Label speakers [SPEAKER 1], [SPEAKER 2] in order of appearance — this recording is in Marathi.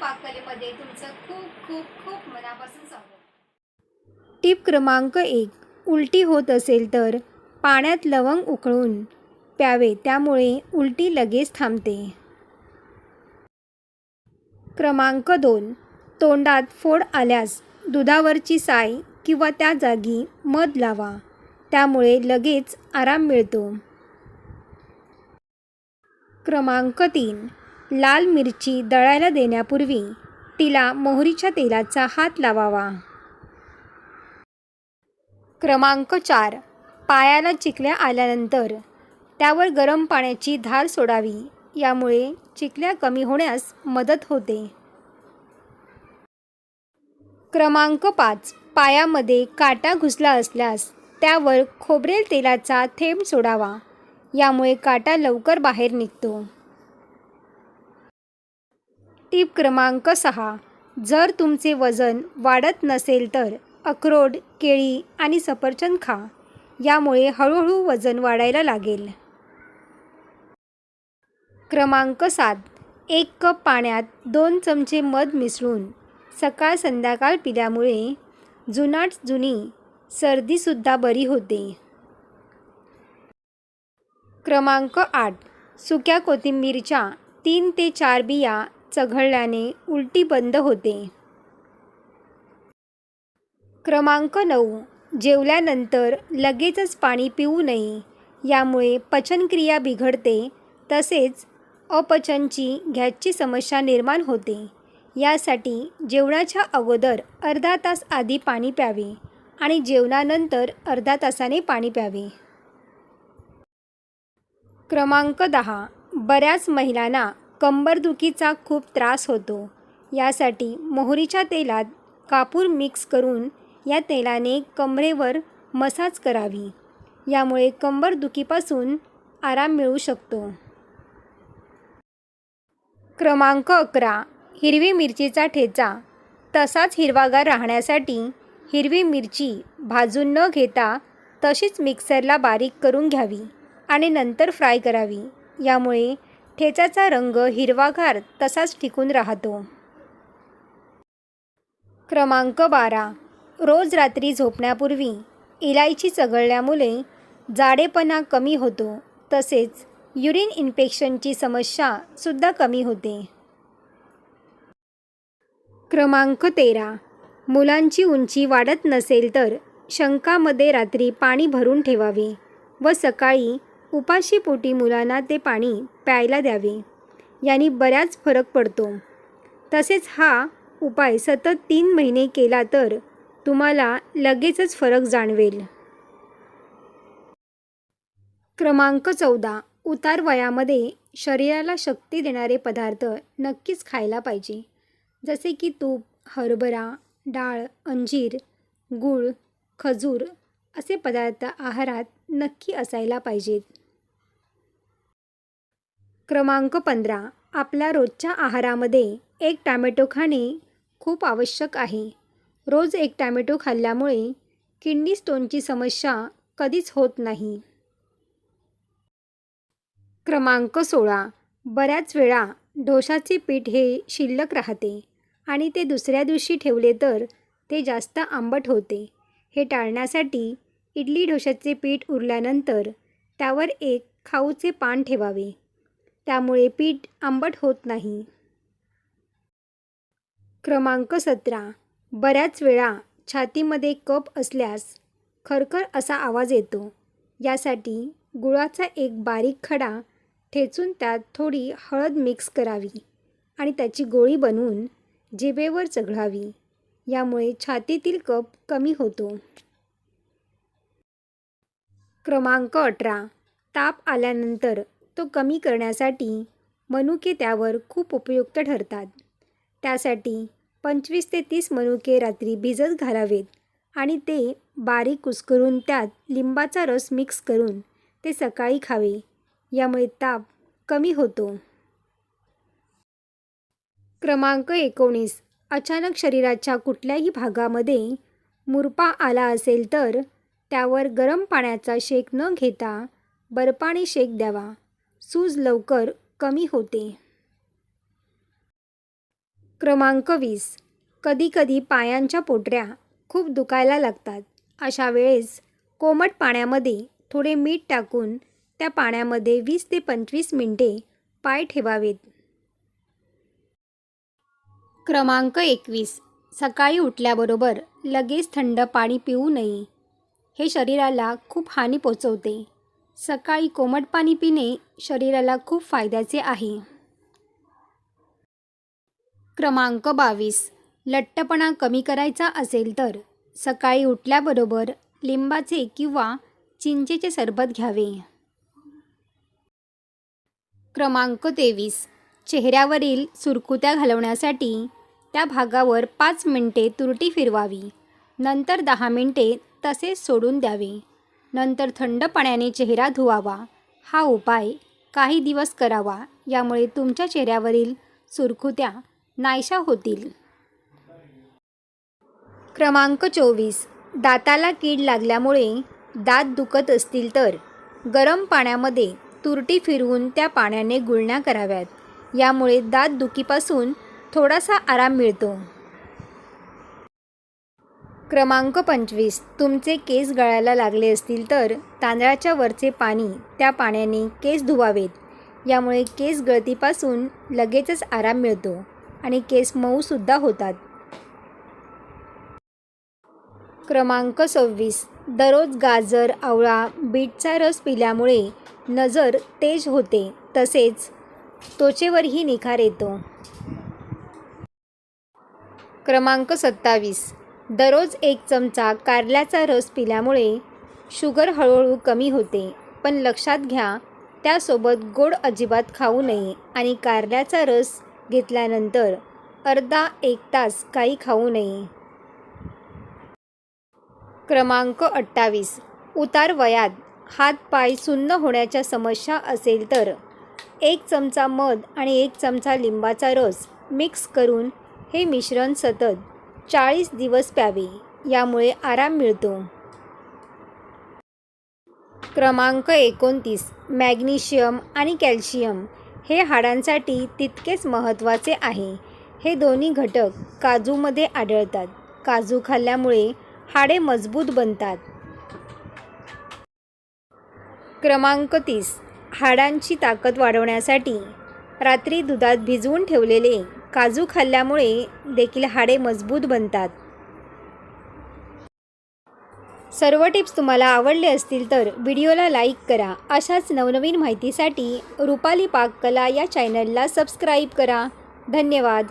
[SPEAKER 1] पाककलेमध्ये तुमचं खूप खूप खूप मनापासून स्वागत.
[SPEAKER 2] टिप क्रमांक एक. उलटी होत असेल तर पाण्यात लवंग उकळून प्यावे त्यामुळे उलटी लगेच थांबते. क्रमांक दोन. तोंडात फोड आल्यास दुधावरची साय किंवा त्या जागी मध लावा त्यामुळे लगेच आराम मिळतो. क्रमांक तीन. लाल मिरची दळायला देण्यापूर्वी तिला मोहरीच्या तेलाचा हात लावावा. क्रमांक चार. पायाला चिकल्या आल्यानंतर त्यावर गरम पाण्याची धार सोडावी. यामुळे चिकल्या कमी होण्यास मदत होते. क्रमांक पाच. पायामध्ये काटा घुसला असल्यास त्यावर खोबरेल तेलाचा थेंब सोडावा. यामुळे काटा लवकर बाहेर निघतो. टीप क्रमांक सहा. जर तुमचे वजन वाढत नसेल तर अक्रोड केळी आणि सफरचंद खा. यामुळे हळूहळू वजन वाढायला लागेल. क्रमांक सात. एक कप पाण्यात दोन चमचे मध मिसळून सकाळ संध्याकाळ पिल्यामुळे जुनाट जुनी सर्दीसुद्धा बरी होते. क्रमांक आठ. सुक्या कोथिंबीरच्या तीन ते चार बिया चघळल्याने उलटी बंद होते. क्रमांक नऊ. जेवल्यानंतर लगेचच पाणी पिऊ नये. यामुळे पचनक्रिया बिघडते. तसेच अपचनची गॅसची समस्या निर्माण होते. यासाठी जेवणाच्या अगोदर अर्धा तास आधी पाणी प्यावे आणि जेवणानंतर अर्धा तासाने पाणी प्यावे. क्रमांक दहा. बऱ्याच महिलांना कंबरदुखीचा खूप त्रास होतो. यासाठी मोहरीच्या तेलात कापूर मिक्स करून या तेलाने कमरेवर मसाज करावी. यामुळे कंबरदुखीपासून आराम मिळू शकतो. क्रमांक अकरा. हिरवी मिरचीचा ठेचा. तसाच हिरवागार राहण्यासाठी हिरवी मिरची भाजून न घेता तशीच मिक्सरला बारीक करून घ्यावी आणि नंतर फ्राय करावी. यामुळे ठेचाचा रंग हिरवागार तसाच टिकून राहतो. क्रमांक बारा. रोज रात्री झोपण्यापूर्वी इलायची चघळल्यामुळे जाडेपणा कमी होतो. तसेच युरिन इन्फेक्शनची समस्या सुद्धा कमी होते. क्रमांक तेरा. मुलांची उंची वाढत नसेल तर शंकामध्ये रात्री पाणी भरून ठेवावे व सकाळी उपाशीपोटी मुलांना ते पाणी प्यायला द्यावे. यांनी बऱ्याच फरक पडतो. तसेच हा उपाय सतत तीन महिने केला तर तुम्हाला लगेचच फरक जाणवेल. क्रमांक चौदा. उतार वयामध्ये शरीराला शक्ती देणारे पदार्थ नक्कीच खायला पाहिजे. जसे की तूप हरभरा डाळ अंजीर गूळ खजूर असे पदार्थ आहारात नक्की असायला पाहिजेत. क्रमांक पंधरा आपल्या रोजच्या आहारामध्ये एक टॅमॅटो खाणे खूप आवश्यक आहे. रोज एक टॅमॅटो खाल्ल्यामुळे किडनी स्टोनची समस्या कधीच होत नाही. क्रमांक सोळा. बऱ्याच वेळा डोशाचे पीठ हे शिल्लक राहते आणि ते दुसऱ्या दिवशी ठेवले तर ते जास्त आंबट होते. हे टाळण्यासाठी इडली डोशाचे पीठ उरल्यानंतर त्यावर एक खाऊचे पान ठेवावे. त्यामुळे पीठ आंबट होत नाही. क्रमांक सतरा. बऱ्याच वेळा छातीमध्ये कप असल्यास खरखर असा आवाज येतो. यासाठी गुळाचा एक बारीक खडा ठेचून त्यात थोडी हळद मिक्स करावी आणि त्याची गोळी बनवून जिभेवर चघळावी. यामुळे छातीतील कप कमी होतो. क्रमांक अठरा. ताप आल्यानंतर तो कमी करण्यासाठी मनुके त्यावर खूप उपयुक्त ठरतात. त्यासाठी पंचवीस ते तीस मनुके रात्री भिजत घालावेत आणि ते बारीक कुस्करून त्यात लिंबाचा रस मिक्स करून ते सकाळी खावे. यामुळे ताप कमी होतो. क्रमांक एकोणीस. अचानक शरीराच्या कुठल्याही भागामध्ये मुरपा आला असेल तर त्यावर गरम पाण्याचा शेक न घेता बर्फाने शेक द्यावा. सूज लवकर कमी होते. क्रमांक वीस. कधीकधी पायांच्या पोटऱ्या खूप दुखायला लागतात. अशा वेळेस कोमट पाण्यामध्ये थोडे मीठ टाकून त्या पाण्यामध्ये वीस ते पंचवीस मिनटे पाय ठेवावेत. क्रमांक एकवीस. सकाळी उठल्याबरोबर लगेच थंड पाणी पिऊ नये. हे शरीराला खूप हानी पोचवते. सकाळी कोमट पाणी पिणे शरीराला खूप फायद्याचे आहे. क्रमांक बावीस. लठ्ठपणा कमी करायचा असेल तर सकाळी उठल्याबरोबर लिंबाचे किंवा चिंचेचे सरबत घ्यावे. क्रमांक तेवीस. चेहऱ्यावरील सुरकुत्या घालवण्यासाठी त्या भागावर पाच मिनटे तुरटी फिरवावी. नंतर दहा मिनटे तसेच सोडून द्यावे. नंतर थंड पाण्याने चेहरा धुवावा. हा उपाय काही दिवस करावा. यामुळे तुमच्या चेहऱ्यावरील सुरकुत्या नाहीशा होतील. क्रमांक चोवीस. दाताला कीड लागल्यामुळे दात दुखत असतील तर गरम पाण्यामध्ये तुरटी फिरवून त्या पाण्याने गुळण्या कराव्यात. यामुळे दात दुखीपासून थोडासा आराम मिळतो. क्रमांक पंचवीस. तुमचे केस गळायला लागले असतील तर तांदळाच्या वरचे पाणी त्या पाण्याने केस धुवावेत. यामुळे केस गळतीपासून लगेचच आराम मिळतो आणि केस मऊसुद्धा होतात. क्रमांक सव्वीस. दररोज गाजर आवळा बीटचा रस पिल्यामुळे नजर तेज होते. तसेच त्वचेवरही निखार येतो. क्रमांक सत्तावीस. दररोज एक चमचा कारल्याचा रस पिल्यामुळे शुगर हळूहळू कमी होते. पण लक्षात घ्या त्यासोबत गोड अजिबात खाऊ नये आणि कारल्याचा रस घेतल्यानंतर अर्धा एक तास काही खाऊ नये. क्रमांक अठ्ठावीस. उतार वयात हात पाय सुन्न होण्याच्या समस्या असेल तर एक चमचा मध आणि एक चमचा लिंबाचा रस मिक्स करून हे मिश्रण सतत चाळीस दिवस प्यावे यामुळे आराम मिळतो. क्रमांक एकोणतीस मॅग्नेशियम आणि कॅल्शियम हे हाडांसाठी तितकेच महत्त्वाचे आहे. हे दोन्ही घटक काजूमध्ये आढळतात. काजू खाल्ल्यामुळे हाडे मजबूत बनतात. क्रमांक तीस हाडांची ताकद वाढवण्यासाठी रात्री दुधात भिजवून ठेवलेले काजू खाल्ल्यामुळे देखील हाडे मजबूत बनतात. सर्व टिप्स तुम्हाला आवडले असतील तर व्हिडिओला लाईक करा. अशाच नवनवीन माहितीसाठी रुपाली पाककला या चॅनलला सबस्क्राईब करा. धन्यवाद.